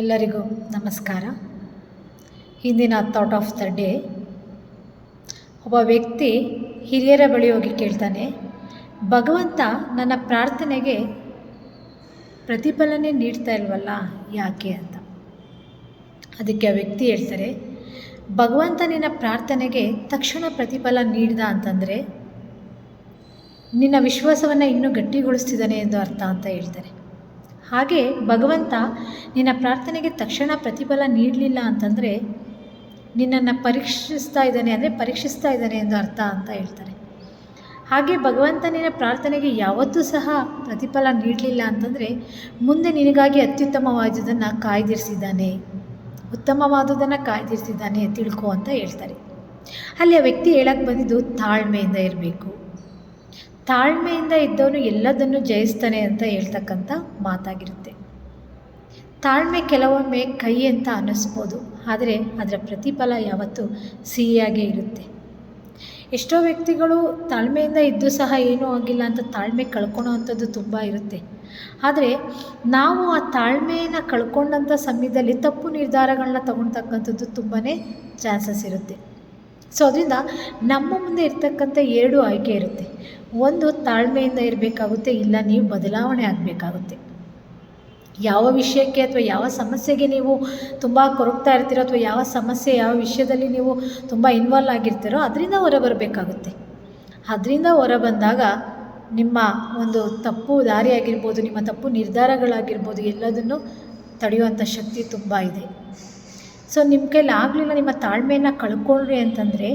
ಎಲ್ಲರಿಗೂ ನಮಸ್ಕಾರ. ಹಿಂದಿನ ಥಾಟ್ ಆಫ್ ದ ಡೇ ಒಬ್ಬ ವ್ಯಕ್ತಿ ಹಿರಿಯರ ಬಳಿ ಹೋಗಿ ಕೇಳ್ತಾನೆ, ಭಗವಂತ ನನ್ನ ಪ್ರಾರ್ಥನೆಗೆ ಪ್ರತಿಫಲನೆ ನೀಡ್ತಾ ಇಲ್ವಲ್ಲ, ಯಾಕೆ ಅಂತ? ಅದಕ್ಕೆ ಆ ವ್ಯಕ್ತಿ ಹೇಳ್ತಾರೆ, ಭಗವಂತ ನಿನ್ನ ಪ್ರಾರ್ಥನೆಗೆ ತಕ್ಷಣ ಪ್ರತಿಫಲ ನೀಡಿದ ಅಂತಂದರೆ, ನಿನ್ನ ವಿಶ್ವಾಸವನ್ನು ಇನ್ನೂ ಗಟ್ಟಿಗೊಳಿಸ್ತಿದ್ದಾನೆ ಎಂದು ಅರ್ಥ ಅಂತ ಹೇಳ್ತಾರೆ. ಹಾಗೆ ಭಗವಂತ ನಿನ್ನ ಪ್ರಾರ್ಥನೆಗೆ ತಕ್ಷಣ ಪ್ರತಿಫಲ ನೀಡಲಿಲ್ಲ ಅಂತಂದರೆ ನಿನ್ನನ್ನು ಪರೀಕ್ಷಿಸ್ತಾ ಇದ್ದಾನೆ ಅಂದರೆ ಪರೀಕ್ಷಿಸ್ತಾ ಇದ್ದಾನೆ ಎಂದು ಅರ್ಥ ಅಂತ ಹೇಳ್ತಾರೆ. ಹಾಗೆ ಭಗವಂತ ನಿನ್ನ ಪ್ರಾರ್ಥನೆಗೆ ಯಾವತ್ತೂ ಸಹ ಪ್ರತಿಫಲ ನೀಡಲಿಲ್ಲ ಅಂತಂದರೆ ಮುಂದೆ ನಿನಗಾಗಿ ಅತ್ಯುತ್ತಮವಾದುದನ್ನು ಕಾಯ್ದಿರಿಸಿದ್ದಾನೆ. ಉತ್ತಮವಾದುದನ್ನು ಕಾಯ್ದಿರಿಸಿದ್ದಾನೆ ತಿಳ್ಕೊ ಅಂತ ಹೇಳ್ತಾರೆ. ಅಲ್ಲಿ ಆ ವ್ಯಕ್ತಿ ಹೇಳಕ್ಕೆ ಬಂದಿದ್ದು ತಾಳ್ಮೆಯಿಂದ ಇರಬೇಕು. ತಾಳ್ಮೆಯಿಂದ ಇದ್ದವನು ಎಲ್ಲದನ್ನು ಜಯಿಸ್ತಾನೆ ಅಂತ ಹೇಳ್ತಕ್ಕಂಥ ಮಾತಾಗಿರುತ್ತೆ. ತಾಳ್ಮೆ ಕೆಲವೊಮ್ಮೆ ಕೈ ಅಂತ ಅನ್ನಿಸ್ಬೋದು, ಆದರೆ ಅದರ ಪ್ರತಿಫಲ ಯಾವತ್ತೂ ಸಿಹಿಯಾಗೇ ಇರುತ್ತೆ. ಎಷ್ಟೋ ವ್ಯಕ್ತಿಗಳು ತಾಳ್ಮೆಯಿಂದ ಇದ್ದು ಸಹ ಏನೂ ಆಗಿಲ್ಲ ಅಂತ ತಾಳ್ಮೆ ಕಳ್ಕೊಳೋ ಅಂಥದ್ದು ತುಂಬ ಇರುತ್ತೆ. ಆದರೆ ನಾವು ಆ ತಾಳ್ಮೆಯನ್ನು ಕಳ್ಕೊಂಡಂಥ ಸಮಯದಲ್ಲಿ ತಪ್ಪು ನಿರ್ಧಾರಗಳನ್ನ ತಗೊಳ್ತಕ್ಕಂಥದ್ದು ತುಂಬಾ ಚಾನ್ಸಸ್ ಇರುತ್ತೆ. ಸೊ ಅದರಿಂದ ನಮ್ಮ ಮುಂದೆ ಇರ್ತಕ್ಕಂಥ ಎರಡು ಆಯ್ಕೆ ಇರುತ್ತೆ. ಒಂದು, ತಾಳ್ಮೆಯಿಂದ ಇರಬೇಕಾಗುತ್ತೆ, ಇಲ್ಲ ನೀವು ಬದಲಾವಣೆ ಆಗಬೇಕಾಗುತ್ತೆ. ಯಾವ ವಿಷಯಕ್ಕೆ ಅಥವಾ ಯಾವ ಸಮಸ್ಯೆಗೆ ನೀವು ತುಂಬ ಕೊರಗ್ತಾ ಇರ್ತೀರೋ ಅಥವಾ ಯಾವ ಸಮಸ್ಯೆ ಯಾವ ವಿಷಯದಲ್ಲಿ ನೀವು ತುಂಬ ಇನ್ವಾಲ್ವ್ ಆಗಿರ್ತೀರೋ ಅದರಿಂದ ಹೊರ ಬರಬೇಕಾಗುತ್ತೆ ಅದರಿಂದ ಹೊರ ಬಂದಾಗ ನಿಮ್ಮ ಒಂದು ತಪ್ಪು ದಾರಿ ಆಗಿರ್ಬೋದು, ನಿಮ್ಮ ತಪ್ಪು ನಿರ್ಧಾರಗಳಾಗಿರ್ಬೋದು ಎಲ್ಲದನ್ನು ತಡೆಯುವಂಥ ಶಕ್ತಿ ತುಂಬ ಇದೆ. ಸೊ ನಿಮ್ಮ ಕೈಲಿ ಆಗಲಿಲ್ಲ ನಿಮ್ಮ ತಾಳ್ಮೆಯನ್ನು ಕಳ್ಕೊಂಡ್ರಿ ಅಂತಂದರೆ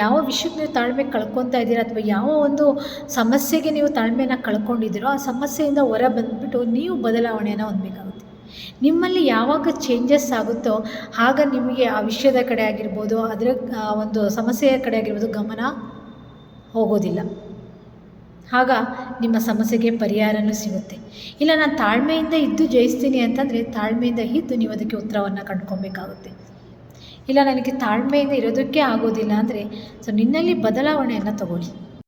ಯಾವ ವಿಷಯಕ್ಕೆ ನೀವು ತಾಳ್ಮೆ ಕಳ್ಕೊತಾ ಇದ್ದೀರಾ ಅಥವಾ ಯಾವ ಒಂದು ಸಮಸ್ಯೆಗೆ ನೀವು ತಾಳ್ಮೆಯನ್ನು ಕಳ್ಕೊಂಡಿದ್ದೀರೋ ಆ ಸಮಸ್ಯೆಯಿಂದ ಹೊರ ಬಂದುಬಿಟ್ಟು ನೀವು ಬದಲಾವಣೆಯನ್ನು ಹೊಂದಬೇಕಾಗುತ್ತೆ. ನಿಮ್ಮಲ್ಲಿ ಯಾವಾಗ ಚೇಂಜಸ್ ಆಗುತ್ತೋ ಆಗ ನಿಮಗೆ ಆ ವಿಷಯದ ಕಡೆ ಆಗಿರ್ಬೋದು, ಅದರ ಒಂದು ಸಮಸ್ಯೆಯ ಕಡೆ ಆಗಿರ್ಬೋದು ಗಮನ ಹೋಗೋದಿಲ್ಲ. ಆಗ ನಿಮ್ಮ ಸಮಸ್ಯೆಗೆ ಪರಿಹಾರನೂ ಸಿಗುತ್ತೆ. ಇಲ್ಲ, ನಾನು ತಾಳ್ಮೆಯಿಂದ ಇದ್ದು ಜಯಿಸ್ತೀನಿ ಅಂತಂದರೆ ತಾಳ್ಮೆಯಿಂದ ಇದ್ದು ನೀವು ಅದಕ್ಕೆ ಉತ್ತರವನ್ನು ಕಂಡ್ಕೊಬೇಕಾಗುತ್ತೆ ಇಲ್ಲ, ನನಗೆ ತಾಳ್ಮೆಯಿಂದ ಇರೋದಕ್ಕೆ ಆಗೋದಿಲ್ಲ ಅಂದರೆ ಸೊ ನಿನ್ನಲ್ಲಿ ಬದಲಾವಣೆಯನ್ನು ತಗೊಳ್ಳಿ.